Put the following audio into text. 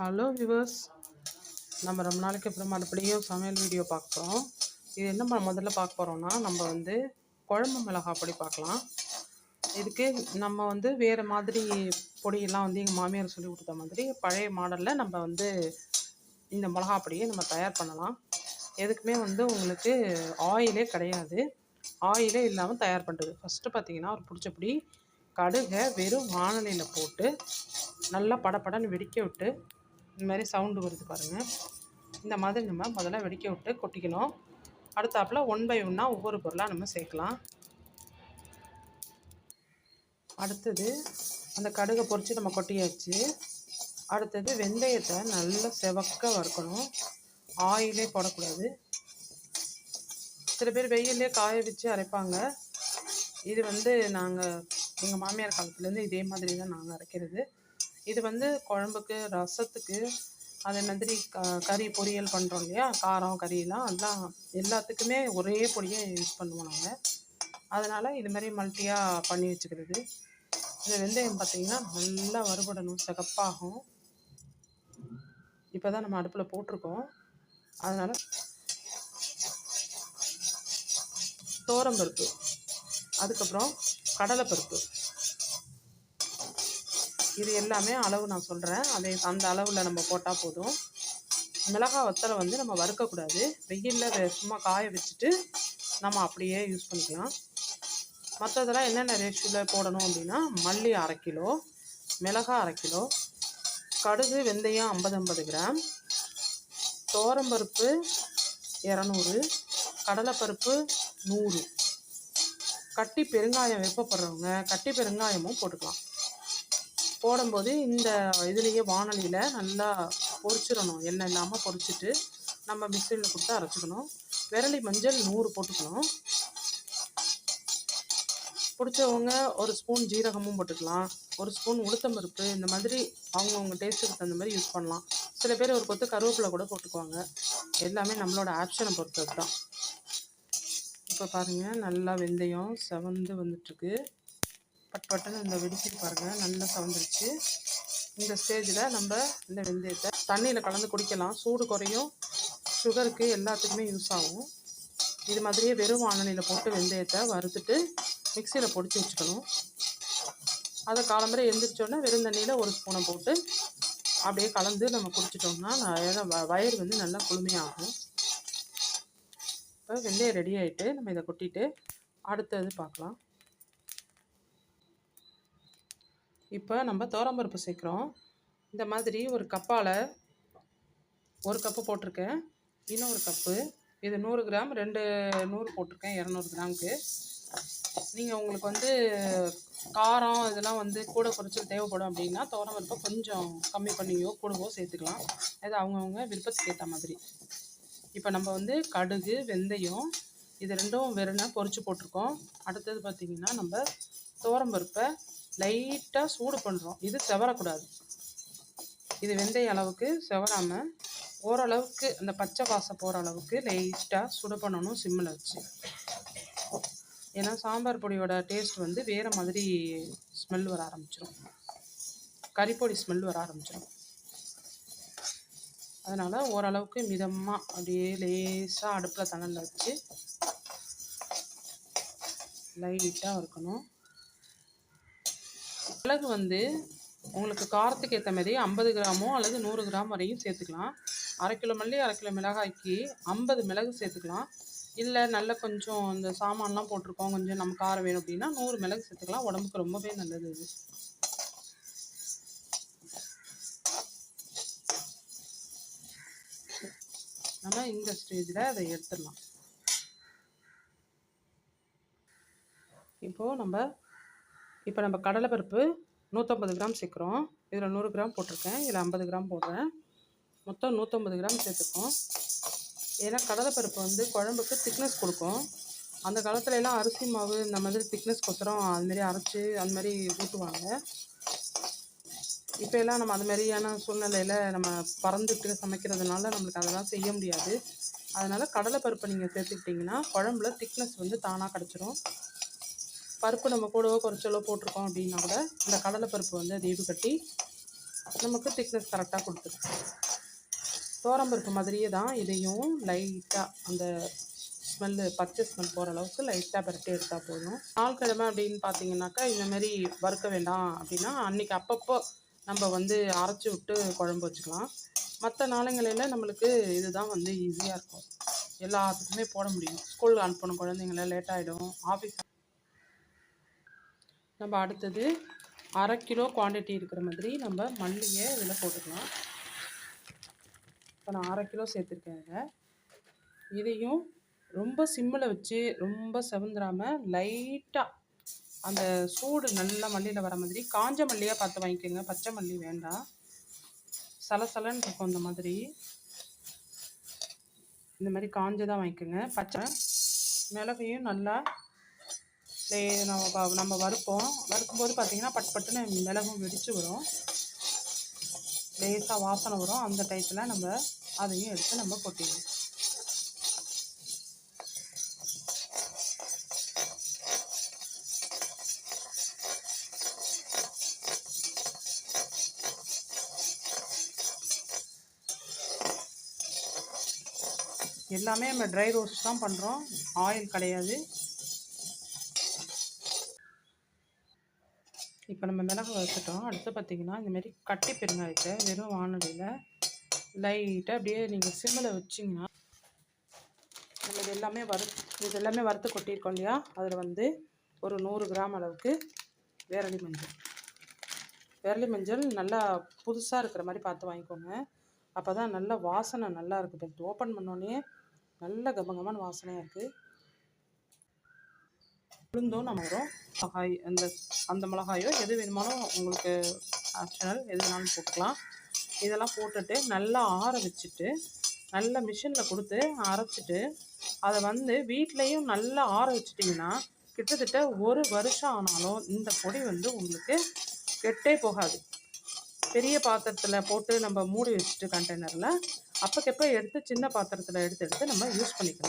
Hello viewers நம்ம ரொம்ப நாளைக்கு அப்புறம் மறுபடியும் சமையல் வீடியோ பார்க்க போகிறோம் இது என்ன முதல்ல பார்க்க போகிறோம்னா நம்ம வந்து குழம்பு மிளகா பொடி பார்க்கலாம். இதுக்கு நம்ம வந்து வேறு மாதிரி பொடியெல்லாம் வந்து எங்கள் மாமியார் சொல்லி கொடுத்த மாதிரி பழைய மாடலில் நம்ம வந்து இந்த மிளகா பொடியை நம்ம தயார் பண்ணலாம். எதுக்குமே வந்து உங்களுக்கு ஆயிலே கிடையாது. ஆயிலே இல்லாமல் தயார் பண்ணுறது ஃபஸ்ட்டு பார்த்தீங்கன்னா ஒரு பிடிச்சபடி கடுகை வெறும் வானலியில் போட்டு நல்லா படபடன்னு வெடிக்க விட்டு இந்த மாதிரி சவுண்டு வருது பாருங்கள் இந்த மாதிரி நம்ம முதல்ல வெடிக்க விட்டு கொட்டிக்கணும். அடுத்தாப்புல ஒன் பை ஒன்னாக ஒவ்வொரு பொருளாக நம்ம சேர்க்கலாம். அடுத்தது அந்த கடுகை பொரித்து நம்ம கொட்டியாச்சு. அடுத்தது வெந்தயத்தை நல்லா செவக்க வறுக்கணும். ஆயிலே போடக்கூடாது. சில பேர் வெயிலே காய வச்சு அரைப்பாங்க. இது வந்து நாங்கள் எங்கள் மாமியார் காலத்துலேருந்து இதே மாதிரி தான் நாங்கள் அரைக்கிறது. இது வந்து குழம்புக்கு ரசத்துக்கு அதே மாதிரி க கறி பொரியல் பண்ணுறோம் இல்லையா? காரம் கறியெல்லாம் அதெல்லாம் எல்லாத்துக்குமே ஒரே பொடியை யூஸ் பண்ணுவோம் நாங்கள் அதனால் இதுமாரி மல்டியாக மல்ட்டியாக பண்ணி வச்சுக்கிறது. இந்த வெந்தயம் பார்த்திங்கன்னா நல்லா வறுபடணும் சிகப்பாகும். இப்போ தான் நம்ம அடுப்பில் போட்டிருக்கோம். அதனால் தோரம்பருப்பு அதுக்கப்புறம் கடலைப்பருப்பு. இது எல்லாமே அளவு நான் சொல்கிறேன் அதை அந்த அளவில் நம்ம போட்டால் போதும். மிளகாய் வத்தலை வந்து நம்ம வறுக்கக்கூடாது. வெயிலில் சும்மா காய வச்சுட்டு நம்ம அப்படியே யூஸ் பண்ணிக்கலாம். மற்றதெல்லாம் என்னென்ன ரேஷியோவில் போடணும் அப்படின்னா மல்லி அரை கிலோ மிளகாய் அரை கிலோ கடுகு வெந்தயம் ஐம்பது ஐம்பது கிராம் தோரம்பருப்பு இரநூறு கடலைப்பருப்பு நூறு. கட்டி பெருங்காயம் வெப்பப்படுறவங்க கட்டி பெருங்காயமும் போட்டுக்கலாம். போடும்போது இந்த இதுலேயே வானலியில் நல்லா பொரிச்சிடணும். எண்ணெய் இல்லாமல் பொரிச்சிட்டு நம்ம மிக்சியில் கொடுத்து அரைச்சிக்கணும். விரலி மஞ்சள் நூறு போட்டுக்கணும். பிடிச்சவங்க ஒரு ஸ்பூன் ஜீரகமும் போட்டுக்கலாம். ஒரு ஸ்பூன் உளுத்தம்பருப்பு இந்த மாதிரி அவங்கவுங்க டேஸ்ட்டுக்கு தகுந்த மாதிரி யூஸ் பண்ணலாம். சில பேர் ஒரு கொத்து கருவேப்பிலை கூட போட்டுக்குவாங்க. எல்லாமே நம்மளோட ஆப்ஷனை பொறுத்தது தான். இப்போ பாருங்கள் நல்லா வெந்தயம் செவந்து வந்துட்டுருக்கு. பட் பட்டுன்னு இந்த வெடிச்சு பாருங்கள் நல்லா செவந்துருச்சு. இந்த ஸ்டேஜில் நம்ம இந்த வெந்தயத்தை தண்ணியில் கலந்து குடிக்கலாம். சூடு குறையும் சுகருக்கு எல்லாத்துக்குமே யூஸ் ஆகும். இது மாதிரியே வெறும் வானலியில் போட்டு வெந்தயத்தை வறுத்துட்டு மிக்சியில் பொடிச்சு வச்சுக்கணும். அதை காலம்பரை எந்திரிச்சோன்னே வெறும் தண்ணியில் ஒரு ஸ்பூனை போட்டு அப்படியே கலந்து நம்ம குடிச்சிட்டோம்னா நல்ல வ- வயிறு வந்து நல்லா குளுமையாகும். இப்போ வெந்தயம் ரெடி ஆகிட்டு நம்ம இதை கொட்டிட்டு அடுத்தது பார்க்கலாம். இப்போ நம்ம தோரம்பருப்பு சேர்க்குறோம். இந்த மாதிரி ஒரு கப்பால் ஒரு கப்பு போட்டிருக்கேன். இன்னொரு கப்பு. இது நூறு கிராம் ரெண்டு நூறு போட்டிருக்கேன் இரநூறு கிராமுக்கு. நீங்கள் உங்களுக்கு வந்து காரம் இதெல்லாம் வந்து கூட குறைச்சல் தேவைப்படும் அப்படின்னா தோரம்பருப்பை கொஞ்சம் கம்மி பண்ணியோ கூடவோ சேர்த்துக்கலாம். அது அவங்கவுங்க விருப்பத்துக்கு ஏற்ற மாதிரி. இப்போ நம்ம வந்து கடுகு வெந்தயம் இது ரெண்டும் வெறும்னா பொறிச்சு போட்டிருக்கோம். அடுத்தது பார்த்திங்கன்னா நம்ம தோரம்பருப்பை லைட்டாக சூடு பண்ணுறோம் இது செவரக்கூடாது. இது வெந்தய அளவுக்கு செவராமல் ஓரளவுக்கு அந்த பச்சை வாசம் போகிற அளவுக்கு லைட்டாக சுட பண்ணணும் சிம்மில் வச்சு. ஏன்னா சாம்பார் பொடியோட டேஸ்ட் வந்து வேறு மாதிரி ஸ்மெல் வர ஆரம்பிச்சிடும் கறிப்பொடி ஸ்மெல் வர ஆரம்பிச்சிடும் அதனால் ஓரளவுக்கு மிதமாக அப்படியே லேசாக அடுப்பில் தணலில் வச்சு லைட்டாக இருக்கணும் மிளகு வந்து உங்களுக்கு காரத்துக்கு ஏற்ற மாதிரி ஐம்பது கிராமோ அல்லது நூறு கிராம் வரையும் சேர்த்துக்கலாம். அரை கிலோ மல்லி அரை கிலோ மிளகாய்க்கு ஐம்பது மிளகு சேர்த்துக்கலாம். இல்லை நல்ல கொஞ்சம் இந்த சாமான்லாம் போட்டிருக்கோம். கொஞ்சம் நம்ம காரம் வேணும் அப்படின்னா நூறு மிளகு சேர்த்துக்கலாம். உடம்புக்கு ரொம்பவே நல்லது இது. நம்ம இந்த ஸ்டேஜில் அதை எடுத்துடலாம். இப்போது நம்ம இப்போ நம்ம கடலைப்பருப்பு நூற்றம்பது கிராம் சேர்க்குறோம். இதில் நூறு கிராம் போட்டிருக்கேன். இதில் ஐம்பது கிராம் போடுறேன். மொத்தம் நூற்றம்பது கிராம் சேர்த்துக்கோம் ஏன்னா கடலைப்பருப்பு வந்து குழம்புக்கு திக்னஸ் கொடுக்கும். அந்த காலத்துல எல்லாம் அரிசி மாவு இந்த மாதிரி திக்னஸ் கொசரம் அதுமாரி அரைச்சி அந்த மாதிரி ஊற்றுவாங்க இப்போ எல்லாம் நம்ம அது மாதிரியான சூழ்நிலையில் நம்ம பறந்துட்டு சமைக்கிறதுனால நம்மளுக்கு அதெல்லாம் செய்ய முடியாது. அதனால் கடலைப்பருப்பை நீங்கள் சேர்த்துக்கிட்டிங்கன்னா குழம்புல திக்னஸ் வந்து தானாக கிடச்சிரும். பருப்பு நம்ம கூடவோ குறைச்சலோ போட்டிருக்கோம் அப்படின்னா கூட இந்த கடலைப்பருப்பு வந்து அது ஈடு கட்டி நமக்கு திக்னஸ் கரெக்டாக கொடுத்துருக்கு தோரம்பருப்பு மாதிரியே தான் இதையும் லைட்டாக அந்த ஸ்மெல்லு பச்சை ஸ்மெல் போகிற அளவுக்கு லைட்டாக பரட்டி எடுத்தால் போதும். நாள் கிழமை அப்படின்னு பார்த்தீங்கன்னாக்கா இந்தமாரி வறுக்க வேண்டாம் அப்படின்னா அன்றைக்கி அப்பப்போ நம்ம வந்து அரைச்சி விட்டு குழம்பு வச்சுக்கலாம். மற்ற நாளுங்களில் நம்மளுக்கு இதுதான் வந்து ஈஸியாக இருக்கும். எல்லாத்துக்குமே போட முடியும். ஸ்கூலுக்கு அனுப்பணும் குழந்தைங்கள லேட் ஆகிடும் ஆஃபீஸ் நம்ம அடுத்தது அரை கிலோ குவான்டிட்டி இருக்கிற மாதிரி நம்ம மல்லியை இதில் போட்டுக்கலாம். இப்போ நான் அரை கிலோ சேர்த்துருக்கேன் இதில். இதையும் ரொம்ப சிம்மில் வச்சு ரொம்ப செவந்துடாமல் லைட்டாக அந்த சூடு நல்லா மல்லியில் வர மாதிரி காஞ்ச மல்லியாக பார்த்து வாங்கிக்கோங்க. பச்சை மல்லி வேண்டாம். சலசலன்னு இருக்கும் அந்த மாதிரி. இந்த மாதிரி காஞ்சதாக வாங்கிக்கோங்க. பச்சை மிளகையும் நல்லா நம்ம நம்ம வறுப்போம். வறுக்கும்போது பார்த்திங்கன்னா பட்டு பட்டுன்னு மிளகும் வெடித்து வரும். லேசாக வாசனை வரும். அந்த டைத்தில் நம்ம அதையும் எடுத்து நம்ம கொட்டிடுவோம் எல்லாமே நம்ம ட்ரை ரோஸ்ட் தான் பண்ணுறோம் ஆயில் கிடையாது. இப்போ நம்ம மிளகு வறுத்துட்டோம். அடுத்து பார்த்திங்கன்னா இந்தமாரி கட்டி பெருங்காயத்தை வெறும் வானொலியில் லைட்டாக அப்படியே நீங்கள் சிம்மில் வச்சிங்கன்னா நம்ம இது எல்லாமே வறு இது எல்லாமே வறுத்து கொட்டியிருக்கோம் இல்லையா? அதில் வந்து ஒரு நூறு கிராம் அளவுக்கு விரலி மஞ்சள். விரலி மஞ்சள் நல்லா புதுசாக இருக்கிற மாதிரி பார்த்து வாங்கிக்கோங்க. அப்போ தான் நல்ல வாசனை நல்லா இருக்குது ஓப்பன் பண்ணோடனே நல்ல கமகமான வாசனையாக இருக்குது உளுந்தும் நம்ம வரும் மிளகாய் அந்த அந்த மிளகாயோ எது வேணுமாலும் உங்களுக்கு ஆப்ஷனல் எது வேணாலும் போட்டுக்கலாம். இதெல்லாம் போட்டுட்டு நல்லா ஆற வச்சுட்டு நல்லா மிஷினில் கொடுத்து அரைச்சிட்டு அதை வந்து வீட்லேயும் நல்லா ஆற வச்சிட்டிங்கன்னா கிட்டத்தட்ட ஒரு வருஷம் ஆனாலும் இந்த பொடி வந்து உங்களுக்கு கெட்டே போகாது. பெரிய பாத்திரத்தில் போட்டு நம்ம மூடி வச்சுட்டு கண்டெய்னரில் அப்போக்கப்போ எடுத்து சின்ன பாத்திரத்தில் எடுத்து எடுத்து நம்ம யூஸ் பண்ணிக்கலாம்.